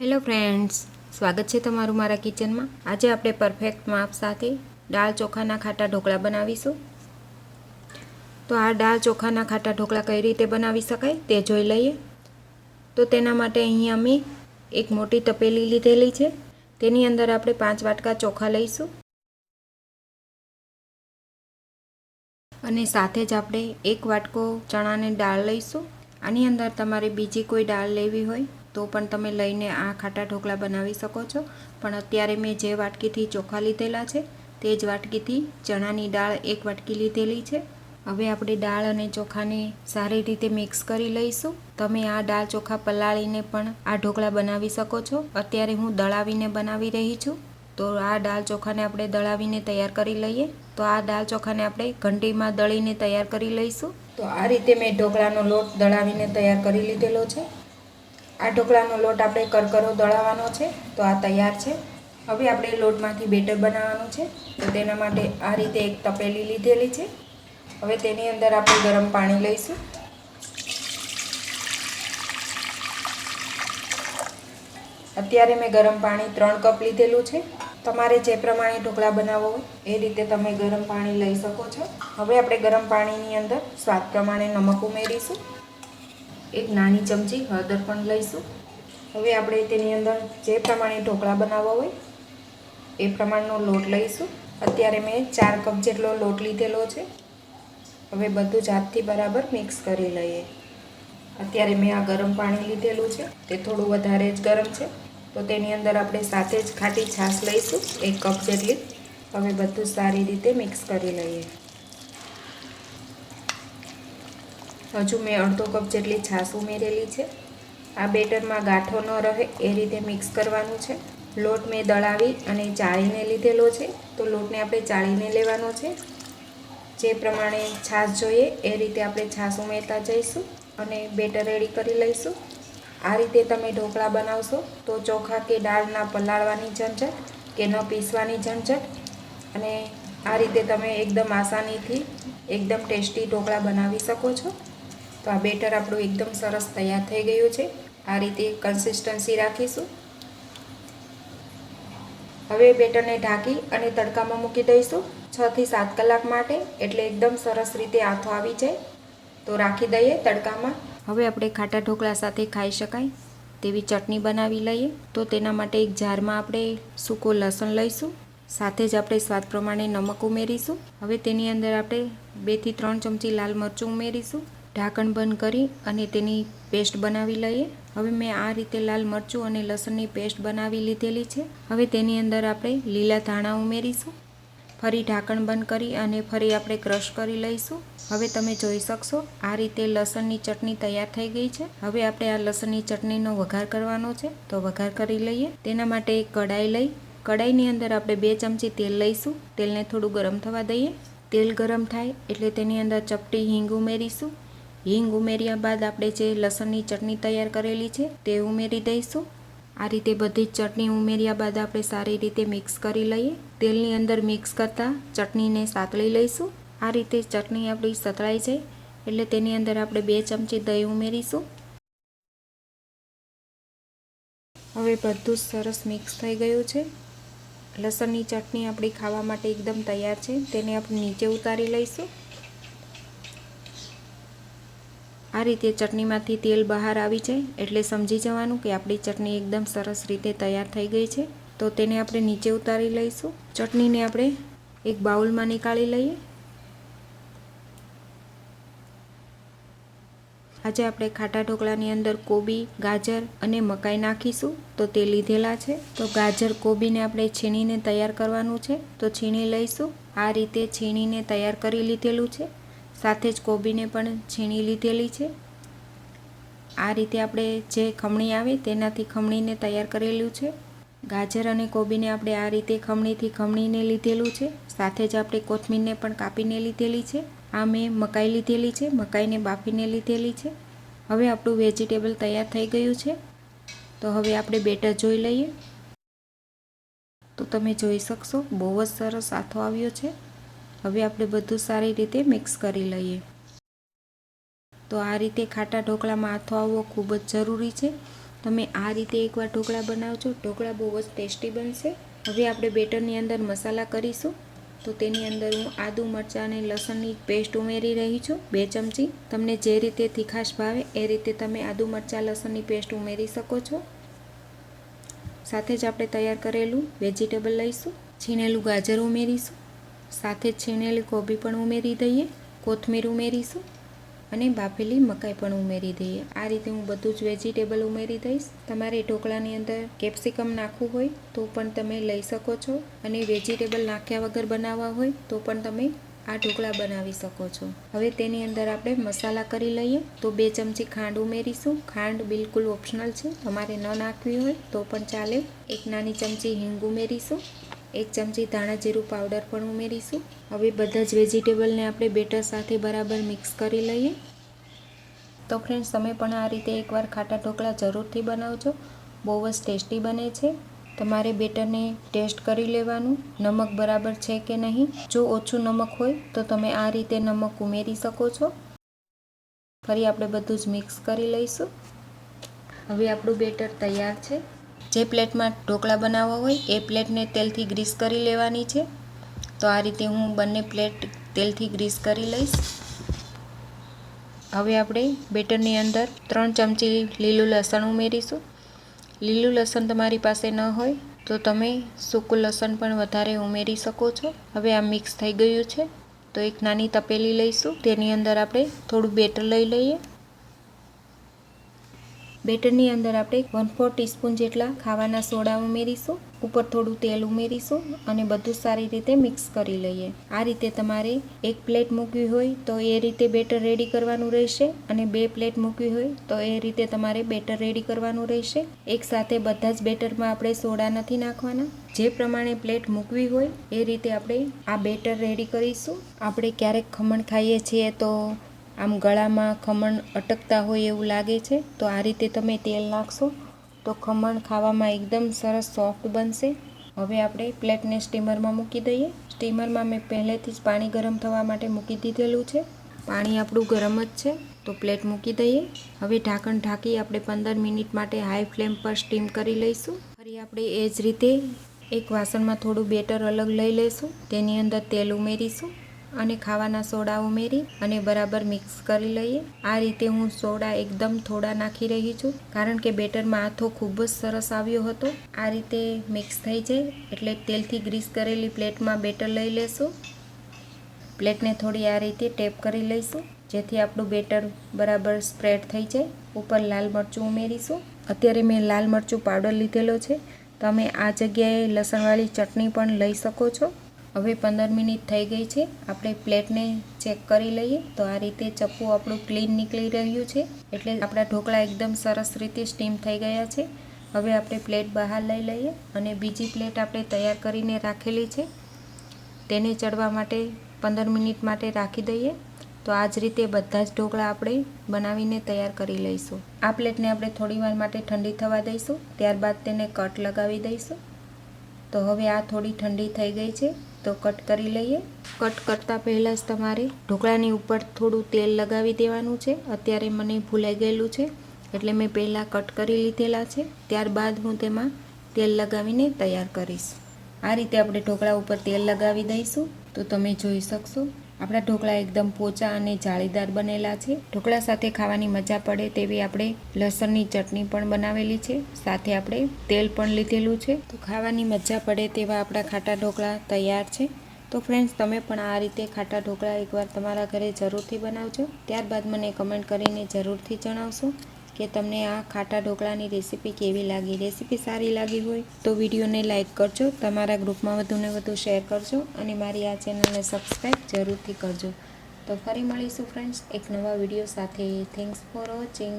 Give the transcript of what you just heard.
Hello friends, સ્વાગત છે તમારું મારા કિચનમાં. આજે આપણે પરફેક્ટ માપ સાથે દાળ ચોખાના ખાટા ઢોકળા બનાવીશું. તો આ દાળ ચોખાના ખાટા ઢોકળા કઈ રીતે બનાવી શકાય તે જોઈ લઈએ. તો તેના માટે અહીં અમે એક મોટી તપેલી લીધેલી છે. તેની અંદર આપણે પાંચ વાટકા ચોખા લઈશું. અને સાથે જ આપણે એક વાટકો ચણાની દાળ લઈશું. આની અંદર તમારે બીજી કોઈ દાળ લેવી હોય તો પણ તમે લઈને આ ખાટા ઢોકળા બનાવી શકો છો. પણ અત્યારે મેં જે વાટકીથી ચોખા લીધેલા છે, તે જ વાટકીથી ચણાની દાળ એક વાટકી લીધેલી છે. હવે આપણે દાળ અને ચોખાને સારી રીતે મિક્સ કરી લઈશું. તમે આ દાળ ચોખા પલાળીને પણ આ ઢોકળા બનાવી શકો છો. અત્યારે હું દળાવીને બનાવી રહી છું. તો આ દાળ ચોખાને આપણે દળાવીને તૈયાર કરી લઈએ. તો આ દાળ ચોખાને આપણે ઘંટીમાં દળીને તૈયાર કરી લઈશું. તો આ રીતે મેં ઢોકળાનો લોટ દળાવીને તૈયાર કરી લીધેલો છે. આ ઢોકળાનો લોટ આપણે કરકરો દળાવવાનો છે, તો આ તૈયાર છે. હવે આપણે લોટમાંથી બેટર બનાવવાનું છે, તો તેના માટે આ રીતે એક તપેલી લીધેલી છે. હવે તેની અંદર આપણે ગરમ પાણી લઈશું. અત્યારે મેં ગરમ પાણી ત્રણ કપ લીધેલું છે. તમારે જે પ્રમાણે ઢોકળા બનાવવો એ રીતે તમે ગરમ પાણી લઈ શકો છો. હવે આપણે ગરમ પાણીની અંદર સ્વાદ પ્રમાણે નમક ઉમેરીશું. એક નાની ચમચી હળદર પણ લઈશું. હવે આપણે તેની અંદર જે પ્રમાણે ઢોકળા બનાવવા હોય, એ પ્રમાણનો લોટ લઈશું. અત્યારે મેં ચાર કપ જેટલો લોટ લીધેલો છે. હવે બધું જ હાથથી બરાબર મિક્સ કરી લઈએ. અત્યારે મેં આ ગરમ પાણી લીધેલું છે. તે થોડું વધારે જ ગરમ છે. તો તેની અંદર આપણે સાથે જ ખાટી છાશ લઈશું, એક કપ જેટલી. હવે બધું સારી રીતે મિક્સ કરી લઈએ. હજુ મેં અડધો કપ જેટલી છાશ ઉમેરેલી છે. આ બેટરમાં ગાંઠો ન રહે એ રીતે મિક્સ કરવાનું છે. લોટ મેં દળાવી અને ચાળીને લીધેલો છે. તો લોટને આપણે ચાળીને લેવાનો છે. જે પ્રમાણે છાશ જોઈએ એ રીતે આપણે છાશ ઉમેરતા જઈશું અને બેટર રેડી કરી લઈશું. આ રીતે તમે ઢોકળા બનાવશો તો ચોખા કે દાળના પલાળવાની ઝંઝટ કે ન પીસવાની ઝંઝટ. અને આ રીતે તમે એકદમ આસાનીથી એકદમ ટેસ્ટી ઢોકળા બનાવી શકો છો. તો આ બેટર આપણું એકદમ સરસ તૈયાર થઈ ગયું છે. આ રીતે કન્સિસ્ટન્સી રાખીશું. હવે બેટરને ઢાંકી અને તડકામાં મૂકી દઈશું. છથી સાત કલાક માટે એટલે એકદમ સરસ રીતે આથો આવી જાય. તો રાખી દઈએ તડકામાં. હવે આપણે ખાટા ઢોકળા સાથે ખાઈ શકાય. તેવી ચટણી બનાવી લઈએ. તો તેના માટે એક જારમાં આપણે સૂકો લસણ લઈશું. સાથે જ આપણે સ્વાદ પ્રમાણે નમક ઉમેરીશું. હવે તેની અંદર આપણે બેથી ત્રણ ચમચી લાલ મરચું ઉમેરીશું. ઢાંકણ બંધ કરી અને તેની પેસ્ટ બનાવી લઈએ. હવે મેં આ રીતે લાલ મરચું અને લસણની પેસ્ટ બનાવી લીધેલી છે. હવે તેની અંદર આપણે લીલા ધાણા ઉમેરીશું. ફરી ઢાંકણ બંધ કરી અને ફરી આપણે ક્રશ કરી લઈશું. હવે તમે જોઈ શકશો, આ રીતે લસણની ચટણી તૈયાર થઈ ગઈ છે. હવે આપણે આ લસણની ચટણીનો વઘાર કરવાનો છે. તો વઘાર કરી લઈએ. તેના માટે એક કડાઈ લઈ. કડાઈની અંદર આપણે બે ચમચી તેલ લઈશું. તેલને થોડું ગરમ થવા દઈએ. તેલ ગરમ થાય એટલે તેની અંદર ચપટી હિંગ ઉમેરીશું. હિંગ ઉમેર્યા બાદ આપણે જે લસણની ચટણી તૈયાર કરેલી છે તે ઉમેરી દઈશું. આ રીતે બધી જ ચટણી ઉમેર્યા બાદ આપણે સારી રીતે મિક્સ કરી લઈએ. તેલની અંદર મિક્સ કરતાં ચટણીને સાતળી લઈશું. આ રીતે ચટણી આપણી સતળાઈ જાય એટલે તેની અંદર આપણે બે ચમચી દહીં ઉમેરીશું. હવે બધું જ સરસ મિક્સ થઈ ગયું છે. લસણની ચટણી આપણી ખાવા માટે એકદમ તૈયાર છે. તેને આપણે નીચે ઉતારી લઈશું. આ રીતે ચટણીમાંથી તેલ બહાર આવી જાય એટલે સમજી જવાનું કે આપણી ચટણી એકદમ સરસ રીતે તૈયાર થઈ ગઈ છે. તો તેને આપણે નીચે ઉતારી લઈશું. ચટણીને આપણે એક બાઉલમાં નીકાળી લઈએ. આજે આપણે ખાટા ઢોકળાની અંદર કોબી, ગાજર અને મકાઈ નાખીશું. તો તે લીધેલા છે. તો ગાજર કોબીને આપણે છીણીને તૈયાર કરવાનું છે. તો છીણી લઈશું. આ રીતે છીણીને તૈયાર કરી લીધેલું છે. સાથે જ કોબીને પણ છીણી લીધેલી છે. આ રીતે આપણે જે ખમણી આવે તેનાથી ખમણીને તૈયાર કરેલું છે. ગાજર અને કોબીને આપણે આ રીતે ખમણીથી ખમણીને લીધેલું છે. સાથે જ આપણે કોથમીરને પણ કાપીને લીધેલી છે. આ મેં મકાઈ લીધેલી છે, મકાઈને બાફીને લીધેલી છે. હવે આપણું વેજીટેબલ તૈયાર થઈ ગયું છે. તો હવે આપણે બેટર જોઈ લઈએ. તો તમે જોઈ શકશો, બહુ જ સરસ આથો આવ્યો છે. હવે આપણે બધું સારી રીતે મિક્સ કરી લઈએ. તો આ રીતે ખાટા ઢોકળામાં આથો આવવો ખૂબ જ જરૂરી છે. તમે આ રીતે એકવાર ઢોકળા બનાવજો. ઢોકળા બહુ જ ટેસ્ટી બનશે. હવે આપણે બેટરની અંદર મસાલા કરીશું. તો તેની અંદર હું આદુ મરચાં અને લસણની પેસ્ટ ઉમેરી રહી છું, બે ચમચી. તમને જે રીતે તીખાશ ભાવે એ રીતે તમે આદુ મરચાં, લસણની પેસ્ટ ઉમેરી શકો છો. સાથે જ આપણે તૈયાર કરેલું વેજીટેબલ લઈશું. છીણેલું ગાજર ઉમેરીશું. સાથે છીણેલી કોબી પણ ઉમેરી દઈએ, કોથમીર ઉમેરીશું અને બાફેલી મકાઈ પણ ઉમેરી દઈએ. આ રીતે હું બધું જ વેજીટેબલ ઉમેરી દઈશ. તમારે ઢોકળાની અંદર કેપ્સિકમ નાખવું હોય તો પણ તમે લઈ શકો છો અને વેજીટેબલ નાખ્યા વગર બનાવવા હોય તો પણ તમે આ ઢોકળા બનાવી શકો છો. હવે તેની અંદર આપણે મસાલા કરી લઈએ તો બે ચમચી ખાંડ ઉમેરીશું. ખાંડ બિલકુલ ઓપ્શનલ છે. તમારે ન નાખવી હોય તો પણ ચાલે. એક નાની ચમચી હિંગ ઉમેરીશું. એક ચમચી ધાણા જીરું પાવડર પણ ઉમેરીશું. હવે બધા જ વેજીટેબલને આપણે બેટર સાથે બરાબર મિક્સ કરી લઈએ. તો ફ્રેન્ડ્સ, તમે પણ આ રીતે એકવાર ખાટા ઢોકળા જરૂરથી બનાવજો. બહુ જ ટેસ્ટી બને છે. તમારે બેટરને ટેસ્ટ કરી લેવાનું, નમક બરાબર છે કે નહીં. જો ઓછું નમક હોય, તો તમે આ રીતે નમક ઉમેરી શકો છો. ફરી આપણે બધું જ મિક્સ કરી લઈશું. હવે આપણું બેટર તૈયાર છે. જે પ્લેટમાં ઢોકળા બનાવવા હોય એ પ્લેટને તેલથી ગ્રીસ કરી લેવાની છે. તો આ રીતે હું બંને પ્લેટ તેલથી ગ્રીસ કરી લઈશ. હવે આપણે બેટરની અંદર ત્રણ ચમચી લીલું લસણ ઉમેરીશું. લીલું લસણ તમારી પાસે ન હોય તો તમે સૂકું લસણ પણ વધારે ઉમેરી શકો છો. હવે આ મિક્સ થઈ ગયું છે. તો એક નાની તપેલી લઈશું. તેની અંદર આપણે થોડું બેટર લઈ લઈએ. બેટરની અંદર આપણે વન ફોર ટીસ્પૂન જેટલા ખાવાના સોડા ઉમેરીશું, ઉપર થોડું તેલ ઉમેરીશું અને બધું સારી રીતે મિક્સ કરી લઈએ. આ રીતે તમારે એક પ્લેટ મૂકવી હોય તો એ રીતે બેટર રેડી કરવાનું રહેશે અને બે પ્લેટ મૂકવી હોય તો એ રીતે તમારે બેટર રેડી કરવાનું રહેશે. એક સાથે બધા જ બેટરમાં આપણે સોડા નથી નાખવાના. જે પ્રમાણે પ્લેટ મૂકવી હોય એ રીતે આપણે આ બેટર રેડી કરીશું. આપણે ક્યારેક ખમણ ખાઈએ છીએ તો આમ ગળામાં ખમણ અટકતા હોય એવું લાગે છે, તો આ રીતે તમે તેલ નાખશો. તો ખમણ ખાવામાં એકદમ સરસ સોફ્ટ બનશે. હવે આપણે પ્લેટને સ્ટીમરમાં મૂકી દઈએ. સ્ટીમરમાં મેં પહેલેથી જ પાણી ગરમ થવા માટે મૂકી દીધેલું છે. પાણી આપણું ગરમ જ છે, તો પ્લેટ મૂકી દઈએ. હવે ઢાંકણ ઢાંકી આપણે પંદર મિનિટ માટે હાઈ ફ્લેમ પર સ્ટીમ કરી લઈશું. ફરી આપણે એ જ રીતે એક વાસણમાં થોડું બેટર અલગ લઈ લઈશું. તેની અંદર તેલ ઉમેરીશું. અને ખાવાના સોડા ઉમેરી અને બરાબર મિક્સ કરી લઈએ. આ રીતે હું સોડા એકદમ થોડા નાખી રહી છું, કારણ કે બેટરમાં આથો ખૂબ જ સરસ આવ્યો હતો. આ રીતે મિક્સ થઈ જાય, એટલે તેલથી ગ્રીસ કરેલી પ્લેટમાં બેટર લઈ લેશું. પ્લેટને થોડી આ રીતે ટેપ કરી લઈશું, જેથી આપણું બેટર બરાબર સ્પ્રેડ થઈ જાય. ઉપર લાલ મરચું ઉમેરીશું. અત્યારે મેં લાલ મરચું પાવડર લીધેલો છે. તમે આ જગ્યાએ લસણવાળી ચટણી પણ લઈ શકો છો. હવે પંદર મિનિટ થઈ ગઈ છે. આપણે પ્લેટને ચેક કરી લઈએ. તો આ રીતે ચપ્પુ આપણું ક્લીન નીકળી રહ્યું છે. એટલે આપણા ઢોકળા એકદમ સરસ રીતે સ્ટીમ થઈ ગયા છે. હવે આપણે પ્લેટ બહાર લઈ લઈએ અને બીજી પ્લેટ આપણે તૈયાર કરીને રાખેલી છે. તેને ચડવા માટે પંદર મિનિટ માટે રાખી દઈએ. તો આ જ રીતે બધા જ ઢોકળા આપણે બનાવીને તૈયાર કરી લઈશું. આ પ્લેટને આપણે થોડી વાર માટે ઠંડી થવા દઈશું. ત્યારબાદ તેને કટ લગાવી દઈશું. તો હવે આ થોડી ઠંડી થઈ ગઈ છે. તો કટ કરી લઈએ. કટ કરતાં પહેલાં જ તમારે ઢોકળાની ઉપર થોડું તેલ લગાવી દેવાનું છે. અત્યારે મને ભૂલાઈ ગયેલું છે, એટલે મેં પહેલાં કટ કરી લીધેલા છે. ત્યારબાદ હું તેમાં તેલ લગાવીને તૈયાર કરીશ. આ રીતે આપણે ઢોકળા ઉપર તેલ લગાવી દઈશું. તો તમે જોઈ શકશો. આપણા ઢોકળા એકદમ પોચા અને જાળીદાર બનેલા છે. ઢોકળા સાથે ખાવાની મજા પડે તેવી આપણે લસણની ચટણી પણ બનાવેલી છે. સાથે આપણે તેલ પણ લીધેલું છે. તો ખાવાની મજા પડે તેવા આપણા ખાટા ઢોકળા તૈયાર છે. તો ફ્રેન્ડ્સ તમે પણ આ રીતે ખાટા ઢોકળા એકવાર તમારા ઘરે જરૂરથી બનાવજો. ત્યારબાદ મને કમેન્ટ કરીને જરૂરથી જણાવશો. કે તમને આ ખાટા ઢોકળાની રેસીપી કેવી લાગી? રેસીપી સારી લાગી હોય તો વિડીયોને લાઇક કરજો, તમારા ગ્રુપમાં વધુને વધુ શેર કરજો અને મારી આ ચેનલને સબસ્ક્રાઈબ જરૂરથી કરજો. તો ફરી મળીશું ફ્રેન્ડ્સ એક નવા વીડિયો સાથે. Thanks for watching